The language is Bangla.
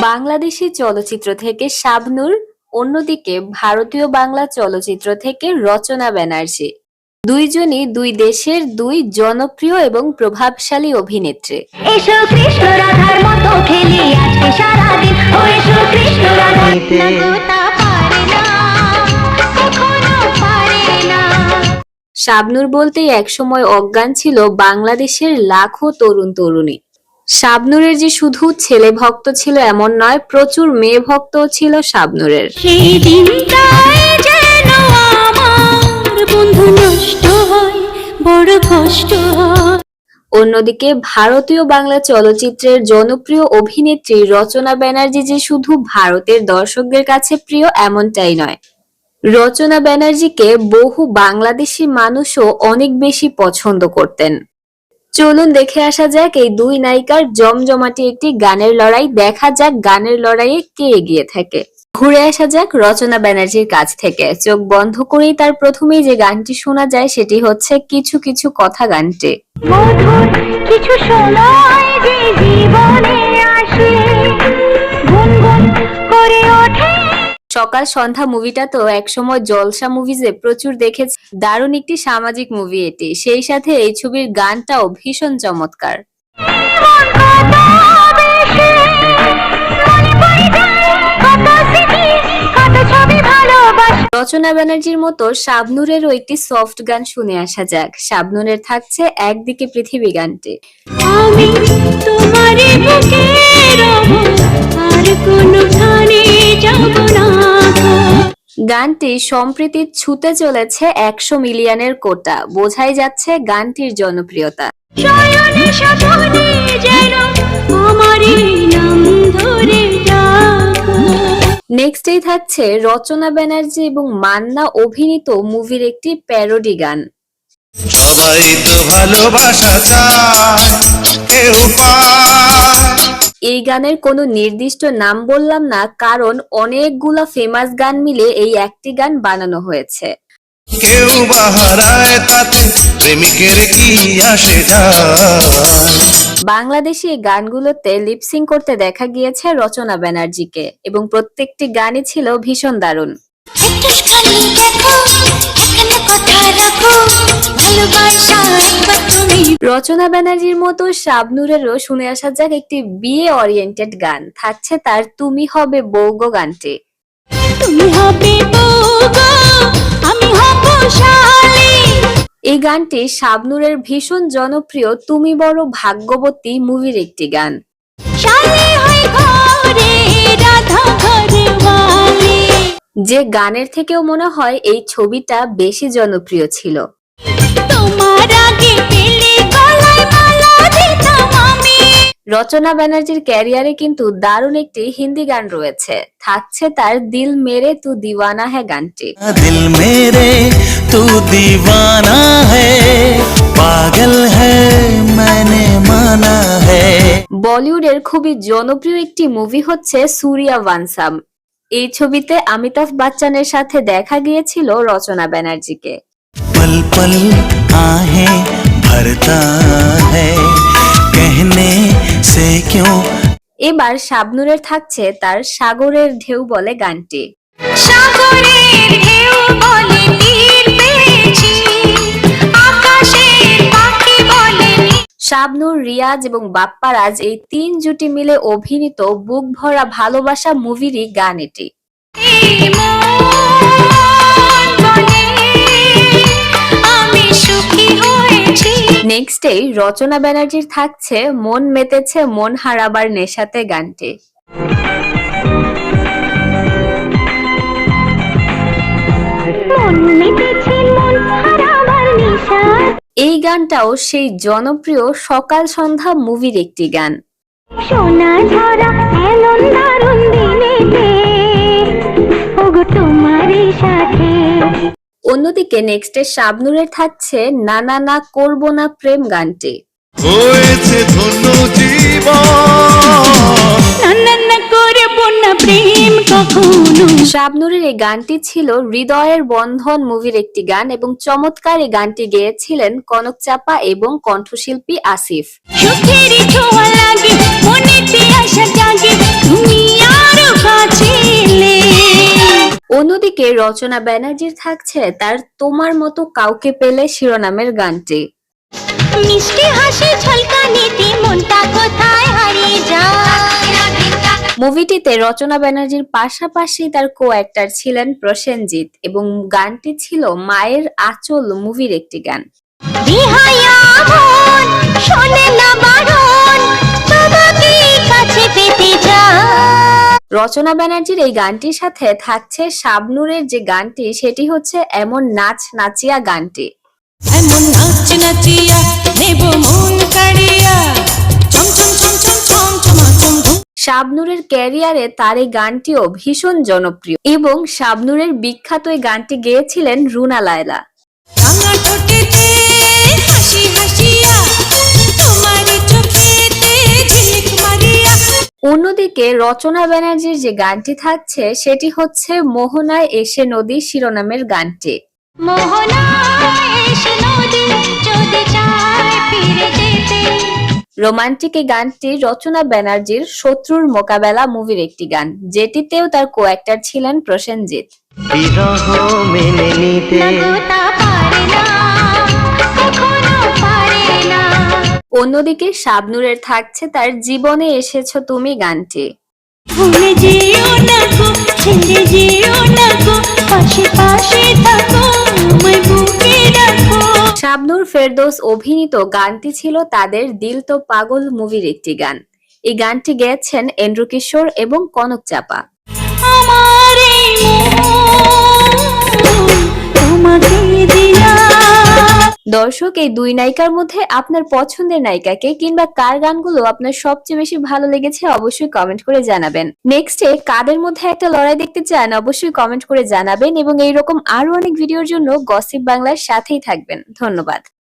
বাংলাদেশি চলচ্চিত্র থেকে শাবনূর অন্যদিকে ভারতীয় বাংলা চলচ্চিত্র থেকে রচনা ব্যানার্জি। দুইজনই দুই দেশের দুই জনপ্রিয় এবং প্রভাবশালী অভিনেত্রী। এসো কৃষ্ণ রাধার মতো খেলি আজকে সারাদিন। ও এসো কৃষ্ণ রাধার শাবনূর বলতেই একসময় অজ্ঞান ছিল বাংলাদেশের লাখো তরুণ তরুণী। শাবনূরের যে শুধু ছেলে ভক্ত ছিল এমন নয় প্রচুর মেয়ে ভক্ত ছিল শাবনুরের। সেই দিনটায় যেন আমার বন্ধু নষ্ট হয় বড় কষ্ট হয়। অন্যদিকে ভারতীয় বাংলা চলচ্চিত্রের জনপ্রিয় অভিনেত্রী রচনা ব্যানার্জি যে শুধু ভারতের দর্শকদের কাছে প্রিয় এমনটাই নয়। রচনা ব্যানার্জিকে বহু বাংলাদেশি মানুষও অনেক বেশি পছন্দ করতেন। চলুন দেখে আসা যাক এই দুই নায়িকার জমজমাটি একটি গানের লড়াই। দেখা যাক গানের লড়াইয়ে কে এগিয়ে থাকে। ঘুরে আসা যাক রচনা ব্যানার্জির কাছ থেকে। চোখ বন্ধ করেই তার প্রথমেই যে গানটি শোনা যায় সেটি হচ্ছে কিছু কিছু কথা গানটি। কিছু যে জীবনে আসে, গুনগুন করে ওঠে সকাল সন্ধ্যা মুভিটা তো একসময় জলসা মুভিজে প্রচুর দেখেছি। দারুণ একটি সামাজিক মুভি এটি। সেই সাথে এই ছবির গানটাও ভীষণ চমৎকার। রচনা ব্যানার্জির মতো শাবনুরেরও একটি সফট গান শুনে আসা যাক। শাবনুরের থাকছে একদিকে পৃথিবী গানটি। আমি তোমারই বুকে রব, আর। গানটি সম্প্রীতি ছুতে চলেছে একশো মিলিয়নের কোটা। বোঝাই যাচ্ছে গানটির জনপ্রিয়তা। নেক্সটেই থাকছে রচনা ব্যানার্জি এবং মান্না অভিনীত মুভির একটি প্যারোডি গান। সবাই তো ভালোবাসা চায় কেউ পায়। এই গানের কোনো নির্দিষ্ট নাম বললাম না কারণ অনেকগুলা ফেমাস গান মিলে এই একটি গান বানানো হয়েছে। কেউ বাহারায় তাতে প্রেমিকের কি আসে বাংলাদেশি এই গানগুলোতে লিপসিং করতে দেখা গিয়েছে রচনা ব্যানার্জিকে এবং প্রত্যেকটি গানই ছিল ভীষণ দারুণ। রচনা ব্যানার্জির মতো শাবনুরেরও শুনে আসা যাক একটি বিয়ে ওরিয়েন্টেড গান। থাকছে তার তুমি হবে বৌগো গানটি। তুমি হবে গো আমি হব এই গানটি শাবনুরের ভীষণ জনপ্রিয় তুমি বড় ভাগ্যবতী মুভির একটি গান। শালী যে গানের থেকেও মনে হয় এই ছবিটা বেশি জনপ্রিয় ছিল। রচনা ব্যানার্জির ক্যারিয়ারে কিন্তু দারুণ একটি হিন্দি গান রয়েছে। থাকছে তার দিল মেরে তু দিওয়ানা হ্যাঁ গানটি। দিল মেরে তু দিওয়ানা বলিউডের খুবই জনপ্রিয় একটি মুভি হচ্ছে সুরিয়া ওয়ানসাম। এই ছবিতে অমিতাভ বচ্চনের সাথে দেখা গিয়েছিল রচনা ব্যানার্জিকে। পল পল আহে ভরতা হ্যায় কহনে সে কিউ এবার শাবনুরের থাকছে তার সাগরের ঢেউ বলে গানটি। সাগরে শাবনুর, রিয়াজ এবং বাপ্পারাজ এই তিন জুটি মিলে অভিনীত বুক ভরা ভালোবাসা মুভিরই গান এটি। নেক্সটেই রচনা ব্যানার্জির থাকছে মন মেতেছে, মন হারাবার নেশাতে গানটি। মন মেতেছে এই গানটাও সেই জনপ্রিয় সকাল সন্ধ্যা মুভির একটি গান। সোনা ঝরা এমন দারুণ দিনেতে ওগো তোমারই সাথে। অন্যদিকে নেক্সটে শাবনুরের থাকছে না না না করব না প্রেম গানটি। হয়েছে ধন্য জীবন। না প্রেম কখনো। শাবনুরের এই গানটি ছিল হৃদয়ের বন্ধন মুভির একটি গান এবং চমৎকার এই গানটি গেয়েছিলেন কনক চাপা এবং কণ্ঠশিল্পী আসিফ। সুখের ছোঁয়া লাগে মনেতে আশা জাগে তুমি আরও কাছে অন্যদিকে রচনা ব্যানার্জির থাকছে তার তোমার মতো কাউকে পেলে শিরোনামের গানটি। মিষ্টি হাসি ঝলকানিতে মনটা কোথায় হারিয়ে যায়? মুভিটিতে রচনা ব্যানার্জির পাশাপাশি তার কো অ্যাক্টর ছিলেন প্রসেনজিৎ এবং গানটি ছিল মায়ের আচল মুভির একটি গান। বিহায়া মন শোনে না বারণ তোমাকে কাছে পেতে যায় রচনা ব্যানার্জির এই গানটির সাথে থাকছে শাবনুরের যে গানটি সেটি হচ্ছে এমন নাচ নাচিয়া গানটি। এমন নাচ নাচিয়া নেব মন কাড়িয়া। চম শাবনুরের ক্যারিয়ারে তার এই গানটিও ভীষণ জনপ্রিয় এবং শাবনুরের বিখ্যাত এই গানটি গেয়েছিলেন রুনা লায়লা। রাঙা ঠোঁটেতে হাসি হাসিয়া তোমার চোখেতে ঝিলিক মারিয়া। অন্যদিকে রচনা ব্যানার্জির যে গানটি থাকছে সেটি হচ্ছে মোহনায় এসে নদী শিরোনামের গানটি। মোহনায় রোমান্টিক এই গানটি রচনা ব্যানার্জির শত্রুর মোকাবেলা মুভির একটি গান যেটিতেও তার কো অ্যাক্টর ছিলেন প্রসেনজিৎ। বিরহ মেনে নিতে। অন্যদিকে শাবনুরের থাকছে তার জীবনে এসেছ তুমি গানটি। ভুলে যেও না ছেড়ে যেও না গো পাশে পাশে থাকো আমায় বুকে রাখো। শাবনুর ফেরদৌস অভিনীত গানটি ছিল তাদের দিল তো পাগল মুভির একটি গান। এই গানটি গেয়েছেন এন্ড্রু কিশোর এবং কনক চাপা। আমার তোমাকে দিলাম। দর্শক, এই দুই নায়িকার মধ্যে আপনার পছন্দের নায়িকাকে কিংবা কার গানগুলো আপনার সবচেয়ে বেশি ভালো লেগেছে অবশ্যই কমেন্ট করে জানাবেন। নেক্সটে কাদের মধ্যে একটা লড়াই দেখতে চান অবশ্যই কমেন্ট করে জানাবেন এবং এইরকম আরও অনেক ভিডিওর জন্য গসিপ বাংলার সাথেই থাকবেন। ধন্যবাদ।